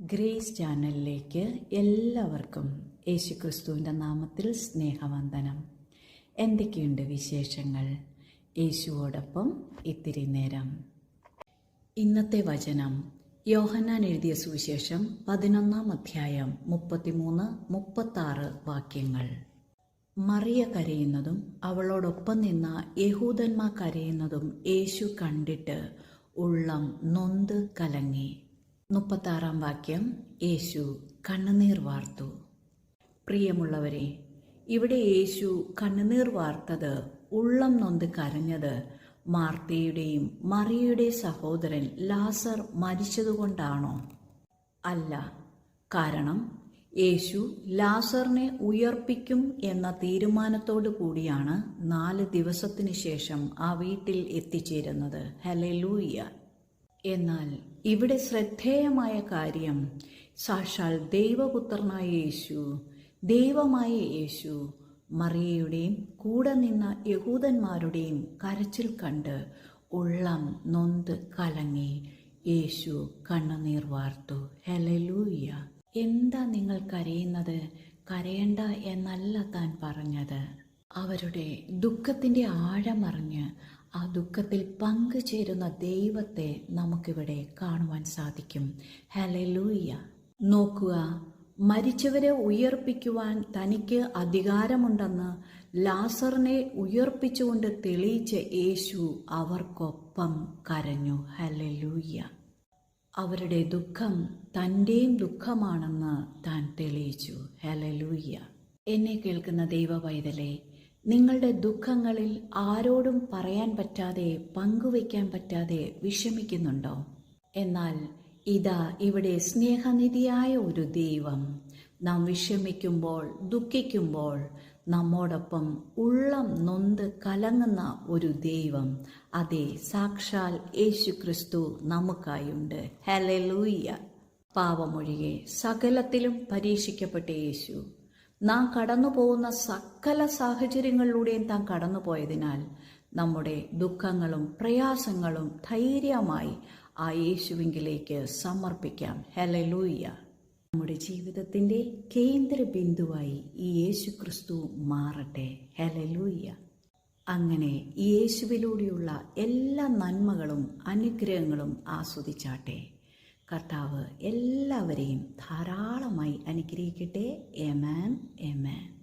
Grace ചാനലിലേക്ക് എല്ലാവർക്കും യേശുക്രിസ്തുവിന്റെ നാമത്തിൽ സ്നേഹവന്ദനം. എന്തൊക്കെയുണ്ട് വിശേഷങ്ങൾ? യേശുവോടൊപ്പം ഇത്തിരി നേരം. ഇന്നത്തെ വചനം യോഹന്നാൻ എഴുതിയ സുവിശേഷം പതിനൊന്നാം അധ്യായം മുപ്പത്തിമൂന്ന് മുപ്പത്താറ് വാക്യങ്ങൾ. മറിയ കരയുന്നതും അവളോടൊപ്പം നിന്ന യഹൂദന്മാർ കരയുന്നതും യേശു കണ്ടിട്ട് ഉള്ളം നൊന്ത് കലങ്ങി. മുപ്പത്താറാം വാക്യം യേശു കണ്ണുനീർ വാർത്തു. പ്രിയമുള്ളവരെ ഇവിടെ യേശു കണ്ണുനീർ വാർത്തത് ഉള്ളം നൊന്ത് കരഞ്ഞത് മാർത്തയുടെയും മറിയയുടെ സഹോദരൻ ലാസർ മരിച്ചതുകൊണ്ടാണോ? അല്ല. കാരണം യേശു ലാസറിനെ ഉയർപ്പിക്കും എന്ന തീരുമാനത്തോടു കൂടിയാണ് നാല് ദിവസത്തിനു ശേഷം ആ വീട്ടിൽ എത്തിച്ചേരുന്നത്. ഹലലൂയ്യ എന്നാൽ ഇവിടെ ശ്രദ്ധേയമായ കാര്യം സാക്ഷാൽ ദൈവപുത്രനായ യേശു ദൈവമായ യേശു മറിയയുടെയും കൂടെ നിന്ന യഹൂദന്മാരുടെയും കരച്ചിൽ കണ്ട് ഉള്ളം നൊന്ത് കലങ്ങി യേശു കണ്ണുനീർ വാർത്തു ഹെലലൂയ്യ എന്താ നിങ്ങൾ കരയുന്നത്? കരയണ്ട എന്നല്ല താൻ പറഞ്ഞത്. അവരുടെ ദുഃഖത്തിന്റെ ആഴമറിഞ്ഞ് ആ ദുഃഖത്തിൽ പങ്കുചേരുന്ന ദൈവത്തെ നമുക്കിവിടെ കാണുവാൻ സാധിക്കും. ഹലലൂയ നോക്കുക മരിച്ചവരെ ഉയർപ്പിക്കുവാൻ തനിക്ക് അധികാരമുണ്ടെന്ന് ലാസറിനെ ഉയർപ്പിച്ചുകൊണ്ട് തെളിയിച്ച യേശു അവർക്കൊപ്പം കരഞ്ഞു. ഹലലൂയ്യ അവരുടെ ദുഃഖം തന്റെയും ദുഃഖമാണെന്ന് താൻ തെളിയിച്ചു. ഹലലൂയ്യ എന്നെ കേൾക്കുന്ന ദൈവവൈതലെ നിങ്ങളുടെ ദുഃഖങ്ങളിൽ ആരോടും പറയാൻ പറ്റാതെ പങ്കുവയ്ക്കാൻ പറ്റാതെ വിഷമിക്കുന്നുണ്ടോ? എന്നാൽ ഇതാ ഇവിടെ സ്നേഹനിധിയായ ഒരു ദൈവം. നാം വിഷമിക്കുമ്പോൾ ദുഃഖിക്കുമ്പോൾ നമ്മോടൊപ്പം ഉള്ളം നൊന്ത് കലങ്ങുന്ന ഒരു ദൈവം. അതെ സാക്ഷാൽ യേശു ക്രിസ്തു നമുക്കായുണ്ട്. ഹലലൂയ്യ പാവമൊഴികെ സകലത്തിലും പരീക്ഷിക്കപ്പെട്ട യേശു. നാം കടന്നു പോകുന്ന സകല സാഹചര്യങ്ങളിലൂടെയും താൻ കടന്നുപോയതിനാൽ നമ്മുടെ ദുഃഖങ്ങളും പ്രയാസങ്ങളും ധൈര്യമായി ആ യേശുവിങ്കിലേക്ക് സമർപ്പിക്കാം. ഹെലലൂയ്യ നമ്മുടെ ജീവിതത്തിന്റെ കേന്ദ്ര ബിന്ദുവായി ഈ യേശു ക്രിസ്തു മാറട്ടെ. ഹെലലൂയ്യ അങ്ങനെ ഈ യേശുവിലൂടെയുള്ള എല്ലാ നന്മകളും അനുഗ്രഹങ്ങളും ആസ്വദിച്ചാട്ടെ. കർത്താവ് എല്ലാവരെയും ധാരാളമായി അനുഗ്രഹിക്കട്ടെ. എമാൻ എമാൻ